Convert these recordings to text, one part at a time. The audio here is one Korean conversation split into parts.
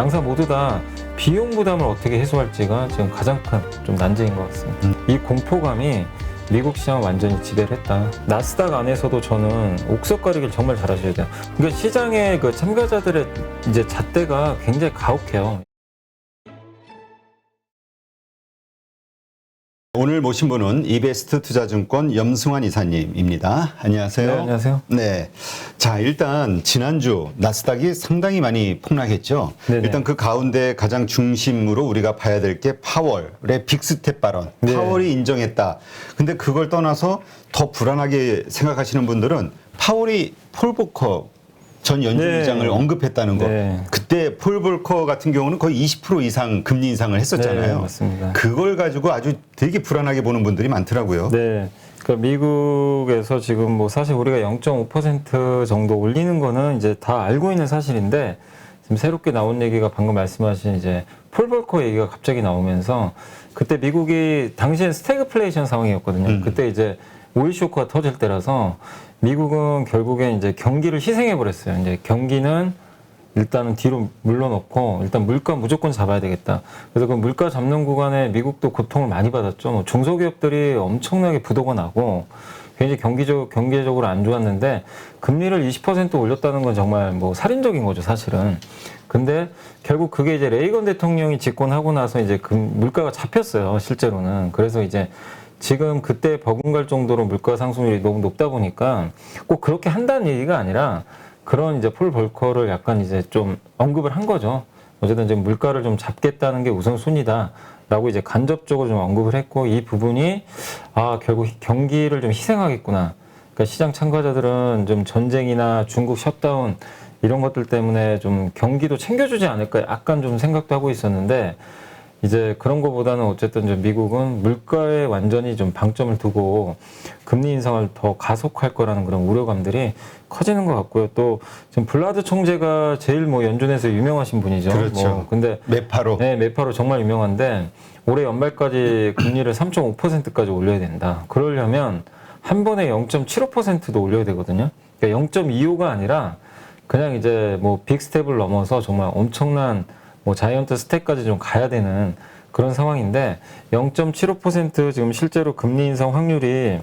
양사 모두 다 비용 부담을 어떻게 해소할지가 지금 가장 큰 좀 난제인 것 같습니다. 음. 이 공포감이 미국 시장을 완전히 지배를 했다. 나스닥 안에서도 저는 옥석 가리기를 정말 잘하셔야 돼요. 그러니까 시장의 그 참가자들의 이제 잣대가 굉장히 가혹해요. 오늘 모신 분은 이베스트 투자증권 염승환 이사님입니다. 안녕하세요. 네, 안녕하세요. 네. 자, 일단 지난주 나스닥이 상당히 많이 폭락했죠. 네네. 일단 그 가운데 가장 중심으로 우리가 봐야 될 게 파월의 빅스텝 발언. 네. 파월이 인정했다. 근데 그걸 떠나서 더 불안하게 생각하시는 분들은 파월이 폴 보커 전 연준의장을 네. 언급했다는 거. 네. 그때 폴 볼커 같은 경우는 거의 20% 이상 금리 인상을 했었잖아요. 네, 맞습니다. 그걸 가지고 아주 되게 불안하게 보는 분들이 많더라고요. 네. 그러니까 미국에서 지금 뭐 사실 우리가 0.5% 정도 올리는 거는 이제 다 알고 있는 사실인데 지금 새롭게 나온 얘기가 방금 말씀하신 이제 폴 볼커 얘기가 갑자기 나오면서 그때 미국이 당시엔 스태그플레이션 상황이었거든요. 음. 그때 이제 오일 쇼크가 터질 때라서 미국은 결국엔 이제 경기를 희생해 버렸어요. 이제 경기는 일단은 뒤로 물러놓고 일단 물가 무조건 잡아야 되겠다. 그래서 그 물가 잡는 구간에 미국도 고통을 많이 받았죠. 뭐 중소기업들이 엄청나게 부도가 나고 굉장히 경기적 경제적으로 안 좋았는데 금리를 20% 올렸다는 건 정말 뭐 살인적인 거죠, 사실은. 근데 결국 그게 이제 레이건 대통령이 집권하고 나서 이제 금, 물가가 잡혔어요, 실제로는. 그래서 이제 지금 그때 버금갈 정도로 물가 상승률이 너무 높다 보니까 꼭 그렇게 한다는 얘기가 아니라 그런 이제 폴 볼커를 약간 이제 좀 언급을 한 거죠. 어쨌든 지금 물가를 좀 잡겠다는 게 우선순위다 라고 이제 간접적으로 좀 언급을 했고 이 부분이 아 결국 경기를 좀 희생하겠구나. 그러니까 시장 참가자들은 좀 전쟁이나 중국 셧다운 이런 것들 때문에 좀 경기도 챙겨주지 않을까 약간 좀 생각도 하고 있었는데 이제 그런 것보다는 어쨌든 좀 미국은 물가에 완전히 좀 방점을 두고 금리 인상을 더 가속할 거라는 그런 우려감들이 커지는 것 같고요. 또 지금 블라드 총재가 제일 뭐 연준에서 유명하신 분이죠. 그렇죠. 뭐 근데 매파로. 네, 매파로 정말 유명한데 올해 연말까지 금리를 3.5%까지 올려야 된다. 그러려면 한 번에 0.75%도 올려야 되거든요. 그러니까 0.25가 아니라 그냥 이제 뭐 빅스텝을 넘어서 정말 엄청난 뭐 자이언트 스텝까지 좀 가야 되는 그런 상황인데 0.75% 지금 실제로 금리 인상 확률이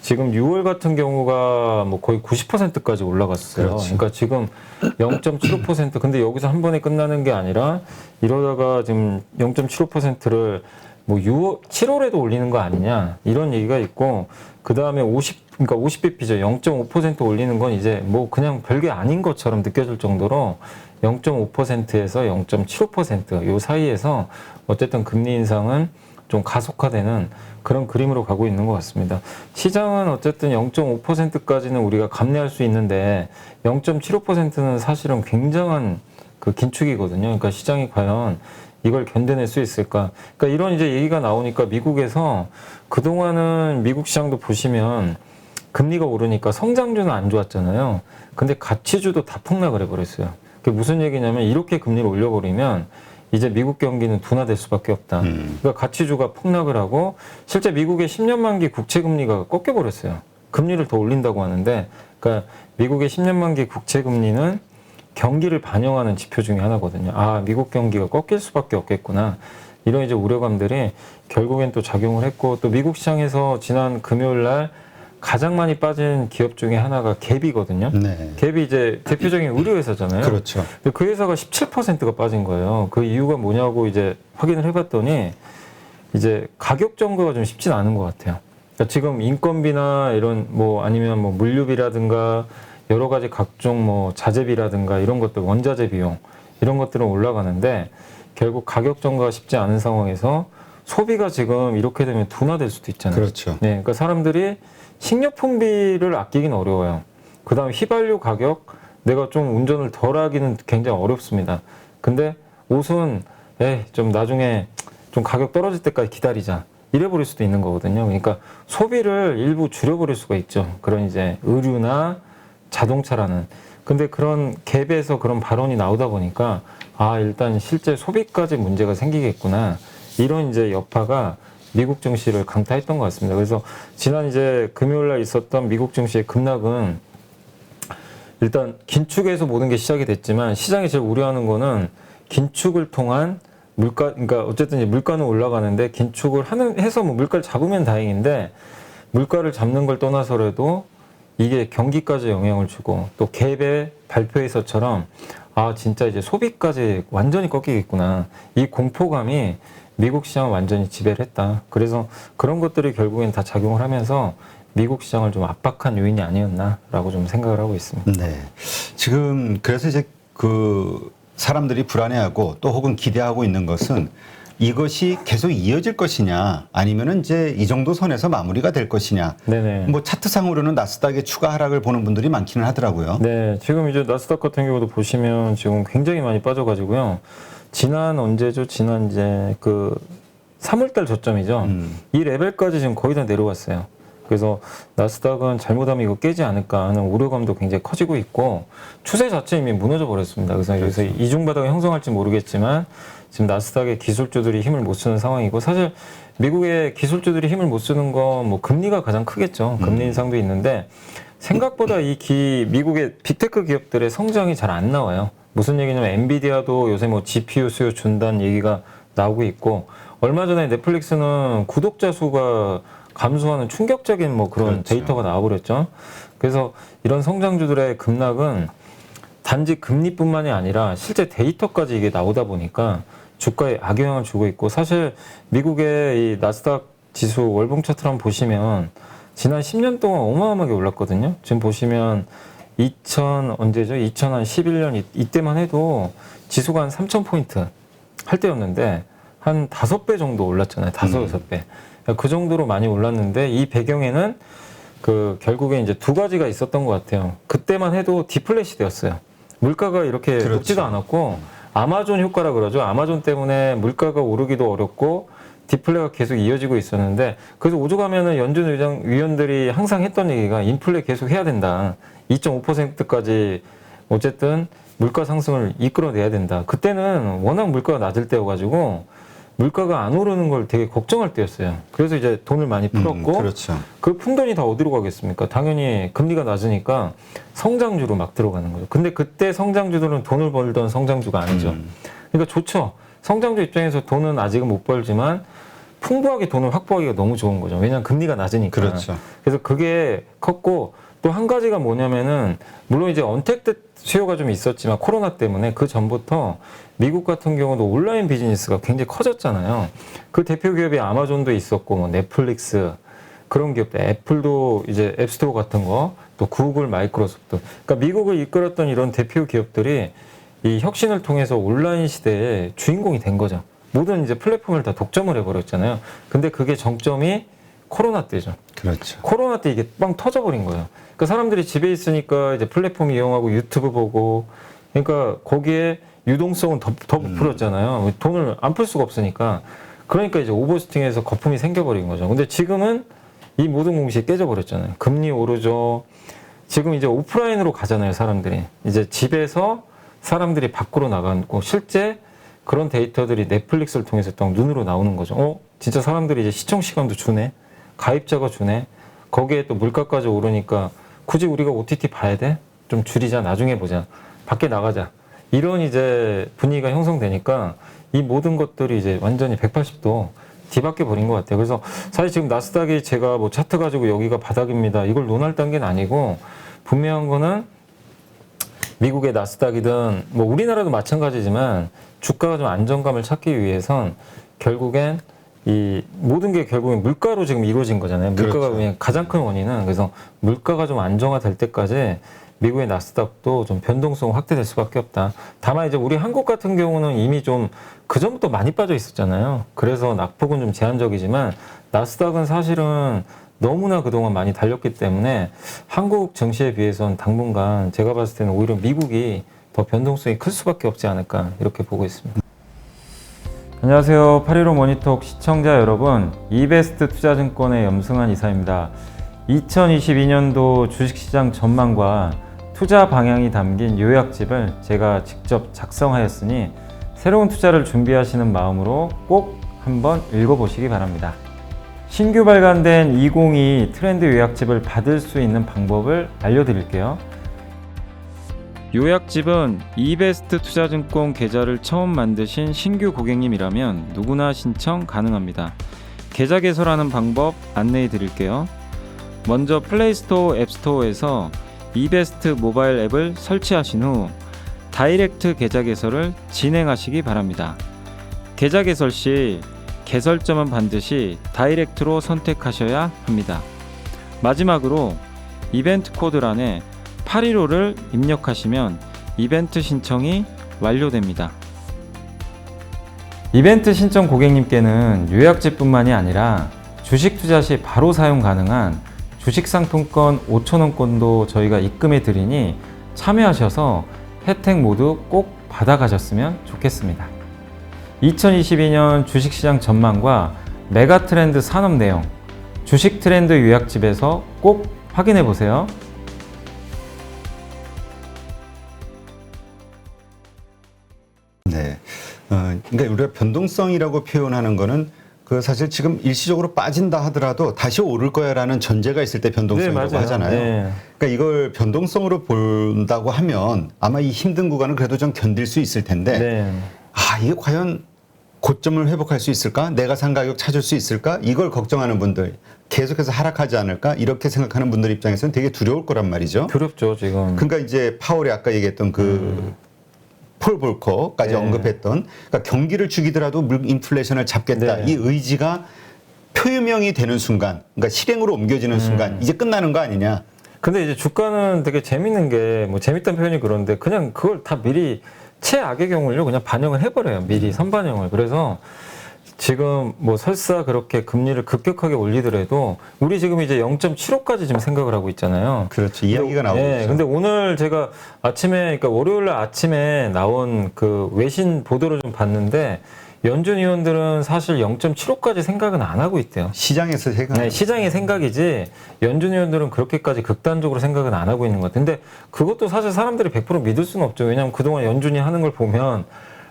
지금 6월 같은 경우가 뭐 거의 90%까지 올라갔어요. 그렇지. 그러니까 지금 0.75% 근데 여기서 한 번에 끝나는 게 아니라 이러다가 지금 0.75%를 뭐 6월, 7월에도 올리는 거 아니냐 이런 얘기가 있고 그 다음에 50 그러니까 50bp죠 0.5% 올리는 건 이제 뭐 그냥 별게 아닌 것처럼 느껴질 정도로 0.5%에서 0.75%요 사이에서 어쨌든 금리 인상은 좀 가속화되는 그런 그림으로 가고 있는 것 같습니다. 시장은 어쨌든 0.5%까지는 우리가 감내할 수 있는데 0.75%는 사실은 굉장한 그 긴축이거든요. 그러니까 시장이 과연 이걸 견뎌낼 수 있을까? 그러니까 이런 이제 얘기가 나오니까 미국에서 그동안은 미국 시장도 보시면 금리가 오르니까 성장주는 안 좋았잖아요. 근데 가치주도 다 폭락을 해버렸어요. 그게 무슨 얘기냐면 이렇게 금리를 올려버리면 이제 미국 경기는 둔화될 수밖에 없다. 음. 그러니까 가치주가 폭락을 하고 실제 미국의 10년 만기 국채 금리가 꺾여 버렸어요. 금리를 더 올린다고 하는데 그러니까 미국의 10년 만기 국채 금리는 경기를 반영하는 지표 중에 하나거든요. 아, 미국 경기가 꺾일 수밖에 없겠구나. 이런 이제 우려감들이 결국엔 또 작용을 했고 또 미국 시장에서 지난 금요일 날 가장 많이 빠진 기업 중에 하나가 갭이거든요. 네. 갭이 이제 대표적인 의료회사잖아요. 그렇죠. 근데 그 회사가 17%가 빠진 거예요. 그 이유가 뭐냐고 이제 확인을 해봤더니 이제 가격 정도가 좀 쉽진 않은 것 같아요. 그러니까 지금 인건비나 이런 뭐 아니면 뭐 물류비라든가 여러 가지 각종 뭐 자재비라든가 이런 것들 원자재 비용 이런 것들은 올라가는데 결국 가격 정도가 쉽지 않은 상황에서 소비가 지금 이렇게 되면 둔화될 수도 있잖아요. 그렇죠. 네, 그러니까 사람들이 식료품비를 아끼긴 어려워요. 그 다음 휘발유 가격, 내가 좀 운전을 덜 하기는 굉장히 어렵습니다. 근데 옷은, 에, 좀 나중에 좀 가격 떨어질 때까지 기다리자. 이래버릴 수도 있는 거거든요. 그러니까 소비를 일부 줄여버릴 수가 있죠. 그런 이제 의류나 자동차라는. 근데 그런 갭에서 그런 발언이 나오다 보니까, 아, 일단 실제 소비까지 문제가 생기겠구나. 이런 이제 여파가 미국 증시를 강타했던 것 같습니다. 그래서 지난 이제 금요일 날 있었던 미국 증시의 급락은 일단 긴축에서 모든 게 시작이 됐지만 시장이 제일 우려하는 거는 긴축을 통한 물가 그러니까 어쨌든 물가는 올라가는데 긴축을 하는 해서 뭐 물가를 잡으면 다행인데 물가를 잡는 걸 떠나서라도 이게 경기까지 영향을 주고 또 갭의 발표에서처럼 아 진짜 이제 소비까지 완전히 꺾이겠구나 이 공포감이 미국 시장을 완전히 지배를 했다. 그래서 그런 것들이 결국엔 다 작용을 하면서 미국 시장을 좀 압박한 요인이 아니었나라고 좀 생각을 하고 있습니다. 네. 지금 그래서 이제 그 사람들이 불안해하고 또 혹은 기대하고 있는 것은 이것이 계속 이어질 것이냐 아니면은 이제 이 정도 선에서 마무리가 될 것이냐. 네네. 뭐 차트상으로는 나스닥의 추가 하락을 보는 분들이 많기는 하더라고요. 네, 지금 이제 나스닥 같은 경우도 보시면 지금 굉장히 많이 빠져가지고요. 지난 언제죠? 지난 이제 그 3월달 저점이죠. 음. 이 레벨까지 지금 거의 다 내려왔어요. 그래서 나스닥은 잘못하면 이거 깨지 않을까 하는 우려감도 굉장히 커지고 있고 추세 자체 이미 무너져 버렸습니다. 그래서 여기서 이중 바닥을 형성할지 모르겠지만 지금 나스닥의 기술주들이 힘을 못 쓰는 상황이고 사실 미국의 기술주들이 힘을 못 쓰는 건 뭐 금리가 가장 크겠죠. 금리 인상도 있는데 생각보다 이 기, 미국의 빅테크 기업들의 성장이 잘 안 나와요. 무슨 얘기냐면 엔비디아도 요새 뭐 GPU 수요 준다는 얘기가 나오고 있고 얼마 전에 넷플릭스는 구독자 수가 감소하는 충격적인 뭐 그런 그렇죠. 데이터가 나와버렸죠. 그래서 이런 성장주들의 급락은 단지 금리뿐만이 아니라 실제 데이터까지 이게 나오다 보니까 주가에 악영향을 주고 있고 사실 미국의 이 나스닥 지수 월봉 차트를 한번 보시면 지난 10년 동안 어마어마하게 올랐거든요. 지금 보시면 2000 언제죠? 2011년 이, 이때만 해도 지수가 한 3000포인트 할 때였는데 한 다섯 배 정도 올랐잖아요. 다섯 음. 여섯 배. 그 정도로 많이 올랐는데 이 배경에는 그 결국에 이제 두 가지가 있었던 것 같아요. 그때만 해도 디플레 시대였어요. 물가가 이렇게 그렇죠. 높지도 않았고 아마존 효과라 그러죠. 아마존 때문에 물가가 오르기도 어렵고 디플레가 계속 이어지고 있었는데 그래서 오죽하면은 연준 의장 위원들이 항상 했던 얘기가 인플레 계속 해야 된다. 2.5%까지 어쨌든 물가 상승을 이끌어내야 된다. 그때는 워낙 물가가 낮을 때여가지고 물가가 안 오르는 걸 되게 걱정할 때였어요. 그래서 이제 돈을 많이 음, 풀었고 그렇죠. 그 푼돈이 다 어디로 가겠습니까? 당연히 금리가 낮으니까 성장주로 막 들어가는 거죠. 근데 그때 성장주들은 돈을 벌던 성장주가 아니죠. 음. 그러니까 좋죠. 성장주 입장에서 돈은 아직은 못 벌지만 풍부하게 돈을 확보하기가 너무 좋은 거죠. 왜냐하면 금리가 낮으니까. 그렇죠. 그래서 그게 컸고 또 한 가지가 뭐냐면은 물론 이제 언택트 수요가 좀 있었지만 코로나 때문에 그 전부터 미국 같은 경우도 온라인 비즈니스가 굉장히 커졌잖아요. 그 대표 기업이 아마존도 있었고 뭐 넷플릭스 그런 기업들 애플도 이제 앱스토어 같은 거 또 구글 마이크로소프트 그러니까 미국을 이끌었던 이런 대표 기업들이 이 혁신을 통해서 온라인 시대의 주인공이 된 거죠. 모든 이제 플랫폼을 다 독점을 해버렸잖아요. 근데 그게 정점이 코로나 때죠. 그렇죠. 코로나 때 이게 빵 터져버린 거예요. 그러니까 사람들이 집에 있으니까 이제 플랫폼 이용하고 유튜브 보고 그러니까 거기에 유동성은 더, 더 부풀었잖아요. 돈을 안 풀 수가 없으니까. 그러니까 이제 오버스팅해서 거품이 생겨버린 거죠. 근데 지금은 이 모든 공식이 깨져버렸잖아요. 금리 오르죠. 지금 이제 오프라인으로 가잖아요, 사람들이. 이제 집에서 사람들이 밖으로 나가고 실제 그런 데이터들이 넷플릭스를 통해서 딱 눈으로 나오는 거죠. 어? 진짜 사람들이 이제 시청 시간도 주네. 가입자가 주네. 거기에 또 물가까지 오르니까 굳이 우리가 OTT 봐야 돼? 좀 줄이자. 나중에 보자. 밖에 나가자. 이런 이제 분위기가 형성되니까 이 모든 것들이 이제 완전히 180도 뒤바뀌어 버린 것 같아요. 그래서 사실 지금 나스닥이 제가 뭐 차트 가지고 여기가 바닥입니다. 이걸 논할 단계는 아니고 분명한 거는 미국의 나스닥이든 뭐 우리나라도 마찬가지지만 주가가 좀 안정감을 찾기 위해선 결국엔 이 모든 게 결국엔 물가로 지금 이루어진 거잖아요. 물가가 그렇죠. 가장 큰 원인은 그래서 물가가 좀 안정화될 때까지 미국의 나스닥도 좀 변동성 확대될 수밖에 없다. 다만 이제 우리 한국 같은 경우는 이미 좀 그 전부터 많이 빠져 있었잖아요. 그래서 낙폭은 좀 제한적이지만 나스닥은 사실은 너무나 그동안 많이 달렸기 때문에 한국 증시에 비해서는 당분간 제가 봤을 때는 오히려 미국이 더 변동성이 클 수밖에 없지 않을까 이렇게 보고 있습니다. 안녕하세요. 815 모니톡 시청자 여러분. 이베스트 투자증권의 염승환 이사입니다. 2022년도 주식시장 전망과 투자 방향이 담긴 요약집을 제가 직접 작성하였으니 새로운 투자를 준비하시는 마음으로 꼭 한번 읽어보시기 바랍니다. 신규 발간된 2022 트렌드 요약집을 받을 수 있는 방법을 알려드릴게요. 요약집은 이베스트 투자증권 계좌를 처음 만드신 신규 고객님이라면 누구나 신청 가능합니다. 계좌 개설하는 방법 안내해 드릴게요. 먼저 플레이스토어 앱스토어에서 이베스트 모바일 앱을 설치하신 후 다이렉트 계좌 개설을 진행하시기 바랍니다. 계좌 개설 시 개설점은 반드시 다이렉트로 선택하셔야 합니다. 마지막으로 이벤트 코드란에 815를 입력하시면 이벤트 신청이 완료됩니다. 이벤트 신청 고객님께는 요약제뿐만이 아니라 주식 투자 시 바로 사용 가능한 주식 상품권 5,000원권도 저희가 입금해 드리니 참여하셔서 혜택 모두 꼭 받아가셨으면 좋겠습니다. 2022년 주식시장 전망과 메가 트렌드 산업 내용, 주식 트렌드 요약집에서 꼭 확인해 보세요. 네. 어, 그러니까 우리가 변동성이라고 표현하는 거는 그 사실 지금 일시적으로 빠진다 하더라도 다시 오를 거야라는 전제가 있을 때 변동성이라고 네. 하잖아요. 네. 그러니까 이걸 변동성으로 본다고 하면 아마 이 힘든 구간을 그래도 좀 견딜 수 있을 텐데 네. 아 이게 과연 고점을 회복할 수 있을까? 내가 산 가격 찾을 수 있을까? 이걸 걱정하는 분들 계속해서 하락하지 않을까? 이렇게 생각하는 분들 입장에서는 되게 두려울 거란 말이죠. 두렵죠, 지금. 그러니까 이제 파월이 아까 얘기했던 그폴 볼커까지 네. 언급했던 그러니까 경기를 죽이더라도 물 인플레이션을 잡겠다 네. 이 의지가 표명이 되는 순간, 그러니까 실행으로 옮겨지는 순간 이제 끝나는 거 아니냐? 근데 이제 주가는 되게 재밌는 게 뭐 재밌다는 표현이 그런데 그냥 그걸 다 미리 최악의 경우를요 그냥 반영을 해버려요 미리 선반영을 그래서 지금 뭐 설사 그렇게 금리를 급격하게 올리더라도 우리 지금 이제 0.75까지 지금 생각을 하고 있잖아요. 그렇죠. 이야기가 나오고 예, 있죠. 근데 오늘 제가 아침에 그러니까 월요일 날 아침에 나온 그 외신 보도를 좀 봤는데 연준 위원들은 사실 0.75까지 생각은 안 하고 있대요. 시장에서 생각. 네, 시장의 생각이지 연준 위원들은 그렇게까지 극단적으로 생각은 안 하고 있는 것. 근데 그것도 사실 사람들이 100% 믿을 수는 없죠. 왜냐하면 그동안 연준이 하는 걸 보면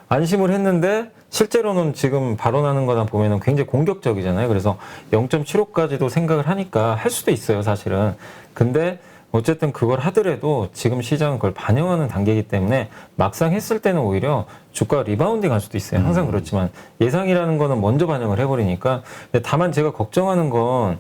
안심을 했는데 실제로는 지금 발언하는 거나 보면은 굉장히 공격적이잖아요. 그래서 0.75까지도 생각을 하니까 할 수도 있어요, 사실은. 근데 어쨌든 그걸 하더라도 지금 시장은 그걸 반영하는 단계이기 때문에 막상 했을 때는 오히려 주가가 리바운딩 할 수도 있어요. 항상 그렇지만 예상이라는 거는 먼저 반영을 해버리니까. 다만 제가 걱정하는 건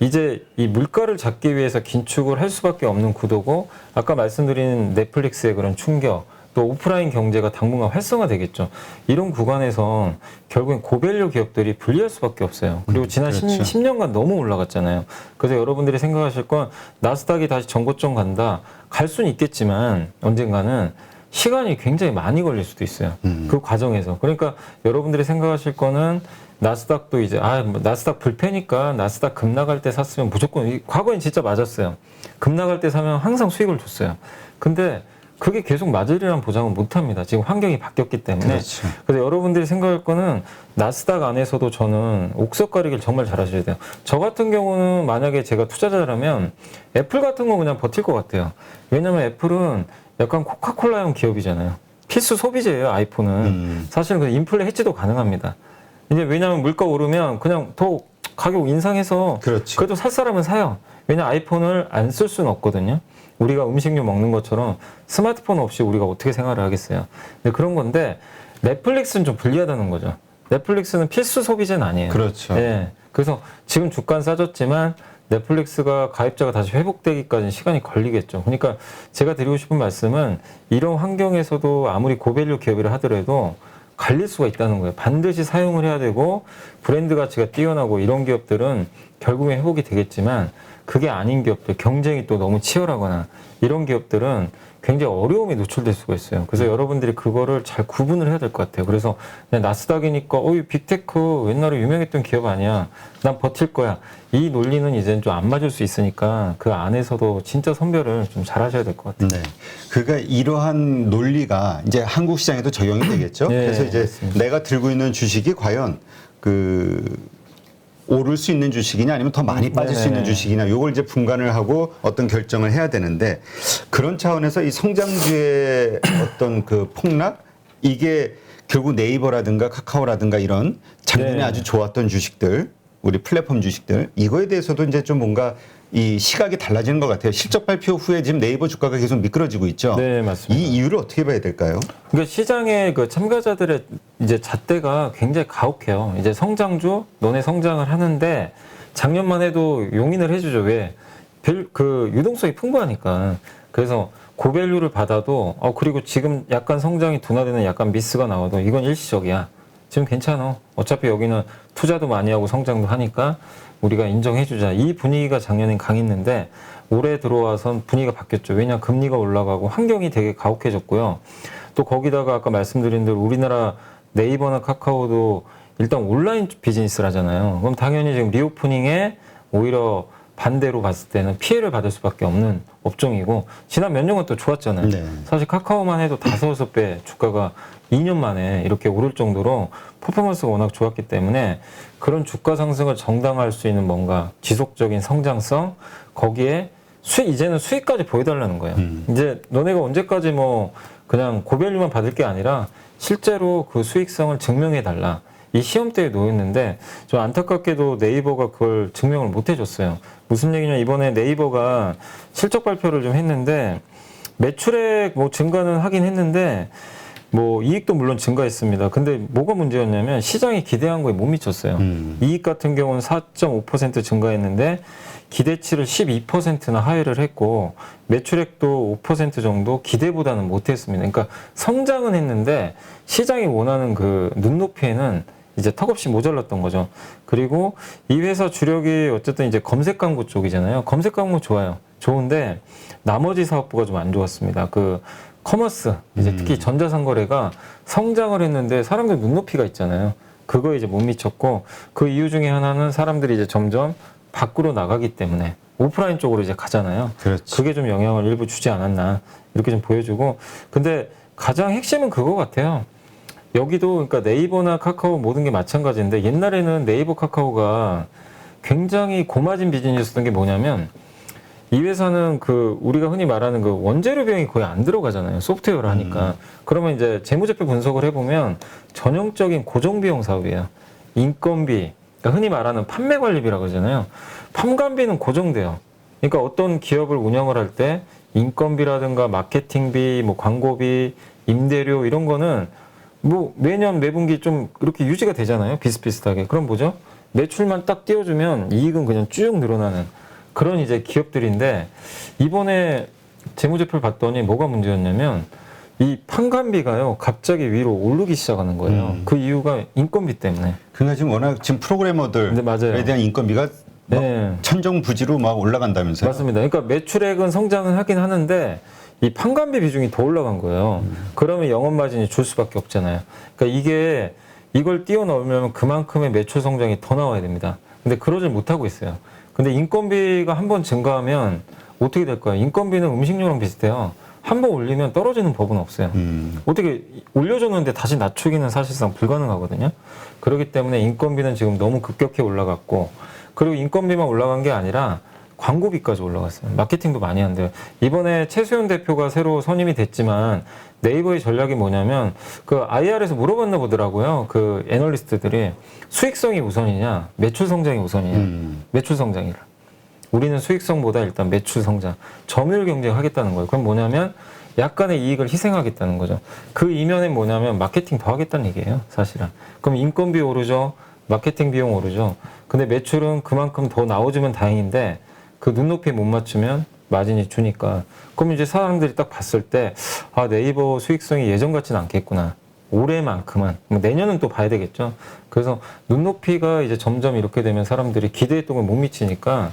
이제 이 물가를 잡기 위해서 긴축을 할 수밖에 없는 구도고 아까 말씀드린 넷플릭스의 그런 충격 또 오프라인 경제가 당분간 활성화되겠죠. 이런 구간에서 결국엔 고밸류 기업들이 불리할 수밖에 없어요. 그리고 지난 그렇죠. 10, 년간 너무 올라갔잖아요. 그래서 여러분들이 생각하실 건 나스닥이 다시 전고점 간다. 갈 수는 있겠지만 언젠가는 시간이 굉장히 많이 걸릴 수도 있어요. 음. 그 과정에서. 그러니까 여러분들이 생각하실 거는 나스닥도 이제 아뭐 나스닥 불패니까 나스닥 급 나갈 때 샀으면 무조건 이- 과거엔 진짜 맞았어요. 급 나갈 때 사면 항상 수익을 줬어요. 근데 그게 계속 맞으리란 보장은 못 합니다. 지금 환경이 바뀌었기 때문에. 그렇죠. 그래서 여러분들이 생각할 거는 나스닥 안에서도 저는 옥석 가리기를 정말 잘하셔야 돼요. 저 같은 경우는 만약에 제가 투자자라면 애플 같은 거 그냥 버틸 것 같아요. 왜냐면 애플은 약간 코카콜라형 기업이잖아요. 필수 소비재예요, 아이폰은. 음. 사실은 그 인플레 해지도 가능합니다. 이제 왜냐하면 물가 오르면 그냥 더 가격 인상해서 그렇죠. 그래도 살 사람은 사요. 왜냐 아이폰을 안 쓸 수는 없거든요. 우리가 음식료 먹는 것처럼 스마트폰 없이 우리가 어떻게 생활을 하겠어요. 근데 그런 건데 넷플릭스는 좀 불리하다는 거죠. 넷플릭스는 필수 소비재는 아니에요. 그렇죠. 예. 그래서 지금 주가는 싸졌지만 넷플릭스가 가입자가 다시 회복되기까지는 시간이 걸리겠죠. 그러니까 제가 드리고 싶은 말씀은 이런 환경에서도 아무리 고밸류 기업이라 하더라도 갈릴 수가 있다는 거예요. 반드시 사용을 해야 되고 브랜드 가치가 뛰어나고 이런 기업들은 결국엔 회복이 되겠지만 그게 아닌 기업들, 경쟁이 또 너무 치열하거나 이런 기업들은 굉장히 어려움에 노출될 수가 있어요. 그래서 여러분들이 그거를 잘 구분을 해야 될 것 같아요. 그래서 나스닥이니까 어이 빅테크 옛날에 유명했던 기업 아니야. 난 버틸 거야. 이 논리는 이제는 좀 안 맞을 수 있으니까 그 안에서도 진짜 선별을 좀 잘 하셔야 될 것 같아요. 네. 그러니까 이러한 논리가 이제 한국 시장에도 적용이 되겠죠. 네, 그래서 이제 맞습니다. 내가 들고 있는 주식이 과연 그 오를 수 있는 주식이냐 아니면 더 많이 빠질 수 네네. 있는 주식이냐 요걸 이제 분간을 하고 어떤 결정을 해야 되는데 그런 차원에서 이 성장주의 어떤 그 폭락 이게 결국 네이버라든가 카카오라든가 이런 작년에 네. 아주 좋았던 주식들 우리 플랫폼 주식들 이거에 대해서도 이제 좀 뭔가 이 시각이 달라지는 것 같아요. 실적 발표 후에 지금 네이버 주가가 계속 미끄러지고 있죠. 네, 맞습니다. 이 이유를 어떻게 봐야 될까요? 그러니까 시장의 그 참가자들의 이제 잣대가 굉장히 가혹해요. 이제 성장주, 너네 성장을 하는데 작년만 해도 용인을 해주죠. 왜? 별, 그 유동성이 풍부하니까. 그래서 고밸류를 받아도, 어, 그리고 지금 약간 성장이 둔화되는 약간 미스가 나와도 이건 일시적이야. 지금 괜찮아. 어차피 여기는 투자도 많이 하고 성장도 하니까 우리가 인정해주자. 이 분위기가 작년엔 강했는데 올해 들어와선 분위기가 바뀌었죠. 왜냐 금리가 올라가고 환경이 되게 가혹해졌고요. 또 거기다가 아까 말씀드린 대로 우리나라 네이버나 카카오도 일단 온라인 비즈니스를 하잖아요. 그럼 당연히 지금 리오프닝에 오히려 반대로 봤을 때는 피해를 받을 수밖에 없는 업종이고 지난 몇 년간 또 좋았잖아요. 네. 사실 카카오만 해도 다섯 여섯 배 주가가 2년 만에 이렇게 오를 정도로 퍼포먼스가 워낙 좋았기 때문에 그런 주가 상승을 정당화할 수 있는 뭔가 지속적인 성장성 거기에 수익 이제는 수익까지 보여달라는 거예요. 음. 이제 너네가 언제까지 뭐 그냥 고밸류만 받을 게 아니라 실제로 그 수익성을 증명해 달라. 이 시험대에 놓였는데 좀 안타깝게도 네이버가 그걸 증명을 못 해줬어요. 무슨 얘기냐 이번에 네이버가 실적 발표를 좀 했는데 매출액 뭐 증가는 하긴 했는데 뭐 이익도 물론 증가했습니다. 근데 뭐가 문제였냐면 시장이 기대한 거에 못 미쳤어요. 음. 이익 같은 경우는 4.5% 증가했는데 기대치를 12%나 하회를 했고 매출액도 5% 정도 기대보다는 못했습니다. 그러니까 성장은 했는데 시장이 원하는 그 눈높이에는 이제 턱없이 모자랐던 거죠. 그리고 이 회사 주력이 어쨌든 이제 검색 광고 쪽이잖아요. 검색 광고 좋아요. 좋은데 나머지 사업부가 좀 안 좋았습니다. 그 커머스 이제 특히 전자상거래가 성장을 했는데 사람들 눈높이가 있잖아요. 그거 이제 못 미쳤고 그 이유 중에 하나는 사람들이 이제 점점 밖으로 나가기 때문에 오프라인 쪽으로 이제 가잖아요. 그렇지. 그게 좀 영향을 일부 주지 않았나 이렇게 좀 보여주고 근데 가장 핵심은 그거 같아요. 여기도 그러니까 네이버나 카카오 모든 게 마찬가지인데 옛날에는 네이버 카카오가 굉장히 고마진 비즈니스였던 게 뭐냐면 이 회사는 그 우리가 흔히 말하는 그 원재료 비용이 거의 안 들어가잖아요. 소프트웨어를 하니까. 그러면 이제 재무제표 분석을 해보면 전형적인 고정 비용 사업이에요. 인건비, 그러니까 흔히 말하는 판매 관리비라고 하잖아요. 판관비는 고정돼요. 그러니까 어떤 기업을 운영을 할 때 인건비라든가 마케팅비, 뭐 광고비, 임대료 이런 거는 뭐 매년 매분기 좀 이렇게 유지가 되잖아요. 비슷비슷하게. 그럼 뭐죠? 매출만 딱 띄워주면 이익은 그냥 쭉 늘어나는 그런 이제 기업들인데 이번에 재무제표를 봤더니 뭐가 문제였냐면 이 판관비가요 갑자기 위로 오르기 시작하는 거예요. 음. 그 이유가 인건비 때문에. 그러니까 지금 워낙 지금 프로그래머들에 네. 대한 인건비가 막 네. 천정부지로 막 올라간다면서요? 맞습니다. 그러니까 매출액은 성장은 하긴 하는데 이 판관비 비중이 더 올라간 거예요. 그러면 영업 마진이 줄 수밖에 없잖아요. 그러니까 이게 이걸 띄워넣으면 그만큼의 매출 성장이 더 나와야 됩니다. 근데 그러질 못하고 있어요. 근데 인건비가 한 번 증가하면 어떻게 될까요? 인건비는 음식료랑 비슷해요. 한 번 올리면 떨어지는 법은 없어요. 음. 어떻게 올려줬는데 다시 낮추기는 사실상 불가능하거든요. 그렇기 때문에 인건비는 지금 너무 급격히 올라갔고 그리고 인건비만 올라간 게 아니라 광고비까지 올라갔어요. 마케팅도 많이 한대요. 이번에 최수현 대표가 새로 선임이 됐지만 네이버의 전략이 뭐냐면 그 IR에서 물어봤나 보더라고요. 그 애널리스트들이 수익성이 우선이냐, 매출 성장이 우선이냐, 음. 매출 성장이라. 우리는 수익성보다 일단 매출 성장, 점유율 경쟁하겠다는 거예요. 그럼 뭐냐면 약간의 이익을 희생하겠다는 거죠. 그 이면에 뭐냐면 마케팅 더 하겠다는 얘기예요, 사실은. 그럼 인건비 오르죠, 마케팅 비용 오르죠. 근데 매출은 그만큼 더 나와주면 다행인데 그 눈높이에 못 맞추면 마진이 주니까. 그럼 이제 사람들이 딱 봤을 때, 아, 네이버 수익성이 예전 같지는 않겠구나. 올해만큼은. 뭐 내년은 또 봐야 되겠죠. 그래서 눈높이가 이제 점점 이렇게 되면 사람들이 기대했던 걸 못 미치니까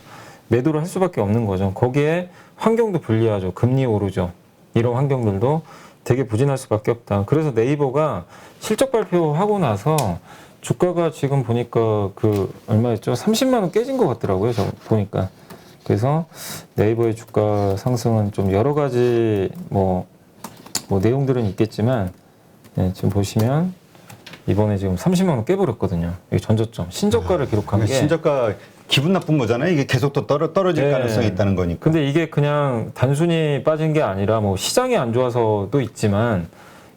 매도를 할 수밖에 없는 거죠. 거기에 환경도 불리하죠. 금리 오르죠. 이런 환경들도 되게 부진할 수밖에 없다. 그래서 네이버가 실적 발표하고 나서 주가가 지금 보니까 그 얼마였죠? 30만 원 깨진 것 같더라고요. 저 보니까. 그래서 네이버의 주가 상승은 좀 여러 가지 뭐, 뭐 내용들은 있겠지만 네, 지금 보시면 이번에 지금 30만 원 깨버렸거든요. 이게 전저점 신저가를 기록한 게. 신저가 기분 나쁜 거잖아요. 이게 계속 또 떨어, 떨어질 네. 가능성이 있다는 거니까. 근데 이게 그냥 단순히 빠진 게 아니라 뭐 시장이 안 좋아서도 있지만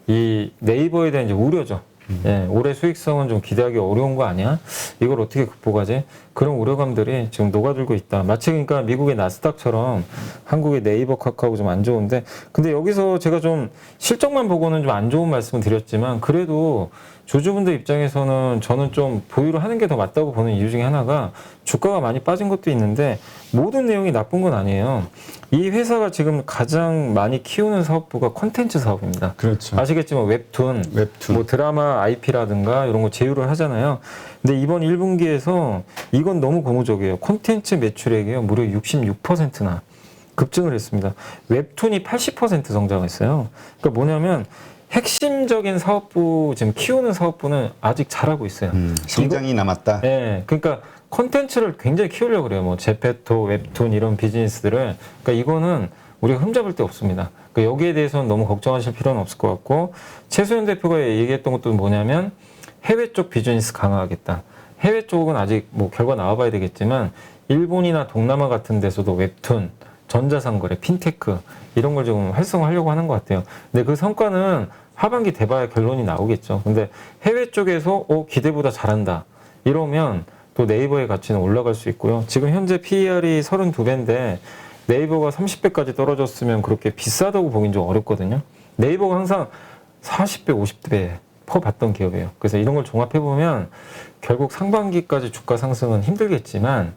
이 네이버에 대한 이제 우려죠. 예, 올해 수익성은 좀 기대하기 어려운 거 아니야? 이걸 어떻게 극복하지? 그런 우려감들이 지금 녹아들고 있다. 마치 그러니까 미국의 나스닥처럼 한국의 네이버 카카오 좀 안 좋은데, 근데 여기서 제가 좀 실적만 보고는 좀 안 좋은 말씀을 드렸지만, 그래도 조주분들 입장에서는 저는 좀 보유를 하는 게 더 맞다고 보는 이유 중에 하나가 주가가 많이 빠진 것도 있는데 모든 내용이 나쁜 건 아니에요. 이 회사가 지금 가장 많이 키우는 사업부가 콘텐츠 사업입니다. 그렇죠. 아시겠지만 웹툰, 웹툰. 뭐 드라마 IP라든가 이런 거 제휴를 하잖아요. 근데 이번 1분기에서 이건 너무 고무적이에요. 콘텐츠 매출액이요. 무려 66%나 급증을 했습니다. 웹툰이 80% 성장했어요. 그러니까 뭐냐면 핵심적인 사업부 지금 키우는 사업부는 아직 잘하고 있어요. 음, 성장이 남았다. 네, 그러니까 콘텐츠를 굉장히 키우려고 그래요. 뭐 제페토, 웹툰 이런 비즈니스들을. 그러니까 이거는 우리가 흠잡을 데 없습니다. 그러니까 여기에 대해서는 너무 걱정하실 필요는 없을 것 같고 최수현 대표가 얘기했던 것도 뭐냐면 해외 쪽 비즈니스 강화하겠다. 해외 쪽은 아직 뭐 결과 나와봐야 되겠지만 일본이나 동남아 같은 데서도 웹툰, 전자상거래, 핀테크 이런 걸 좀 활성화하려고 하는 것 같아요. 근데 그 성과는 하반기 돼봐야 결론이 나오겠죠. 근데 해외 쪽에서 어 기대보다 잘한다 이러면 또 네이버의 가치는 올라갈 수 있고요. 지금 현재 PER이 32배인데 네이버가 30배까지 떨어졌으면 그렇게 비싸다고 보긴 좀 어렵거든요. 네이버가 항상 40배, 50배 퍼 봤던 기업이에요. 그래서 이런 걸 종합해 보면 결국 상반기까지 주가 상승은 힘들겠지만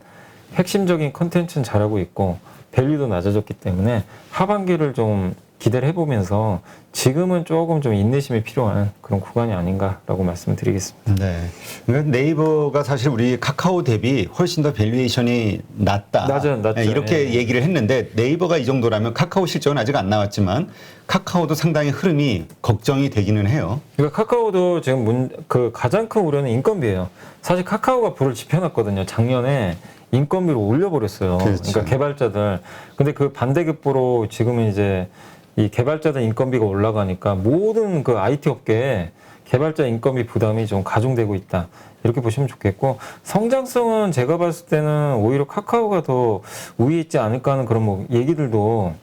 핵심적인 컨텐츠는 잘하고 있고 밸류도 낮아졌기 때문에 하반기를 좀 기대를 해보면서 지금은 조금 좀 인내심이 필요한 그런 구간이 아닌가라고 말씀드리겠습니다. 네. 그러니까 네이버가 사실 우리 카카오 대비 훨씬 더 밸류에이션이 낮다. 낮아요, 낮죠. 네, 이렇게 예. 얘기를 했는데 네이버가 이 정도라면 카카오 실적은 아직 안 나왔지만 카카오도 상당히 흐름이 걱정이 되기는 해요. 그러니까 카카오도 지금 문, 그 가장 큰 우려는 인건비예요. 사실 카카오가 불을 지펴놨거든요. 작년에 인건비를 올려버렸어요. 그렇죠. 그러니까 개발자들. 근데 그 반대급부로 지금은 이제 이 개발자들 인건비가 올라가니까 모든 그 IT 업계에 개발자 인건비 부담이 좀 가중되고 있다. 이렇게 보시면 좋겠고 성장성은 제가 봤을 때는 오히려 카카오가 더 우위에 있지 않을까 하는 그런 뭐 얘기들도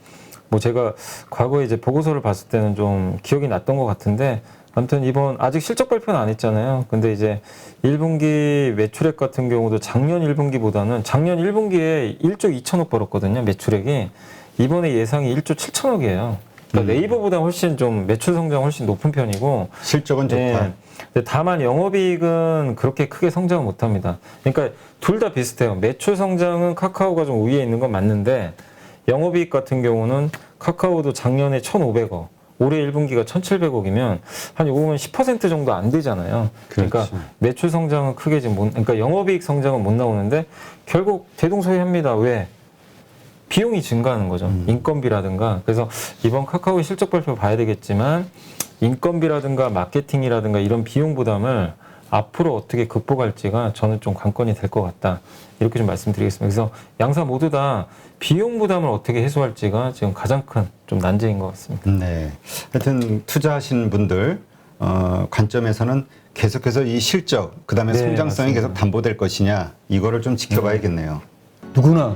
뭐 제가 과거에 이제 보고서를 봤을 때는 좀 기억이 났던 것 같은데 아무튼 이번 아직 실적 발표는 안 했잖아요. 근데 이제 1분기 매출액 같은 경우도 작년 1분기보다는 작년 1분기에 1조 2천억 벌었거든요. 매출액이 이번에 예상이 1조 7천억이에요. 그러니까 음. 네이버보다 훨씬 좀 매출 성장 훨씬 높은 편이고 실적은 좋다. 네. 근데 다만 영업이익은 그렇게 크게 성장을 못합니다. 그러니까 둘 다 비슷해요. 매출 성장은 카카오가 좀 우위에 있는 건 맞는데 영업이익 같은 경우는 카카오도 작년에 1,500억, 올해 1분기가 1,700억이면 한 요거면 10% 정도 안 되잖아요. 그러니까. 매출 성장은 크게 지금 못, 그러니까 영업이익 성장은 못 나오는데 결국 대동소이합니다. 왜? 비용이 증가하는 거죠. 음. 인건비라든가. 그래서 이번 카카오의 실적 발표 봐야 되겠지만 인건비라든가 마케팅이라든가 이런 비용 부담을 앞으로 어떻게 극복할지가 저는 좀 관건이 될 것 같다. 이렇게 좀 말씀드리겠습니다. 그래서 양사 모두 다 비용 부담을 어떻게 해소할지가 지금 가장 큰 좀 난제인 것 같습니다. 네. 하여튼 투자하신 분들 어, 관점에서는 계속해서 이 실적, 그 다음에 네, 성장성이 맞습니다. 계속 담보될 것이냐 이거를 좀 지켜봐야겠네요. 누구나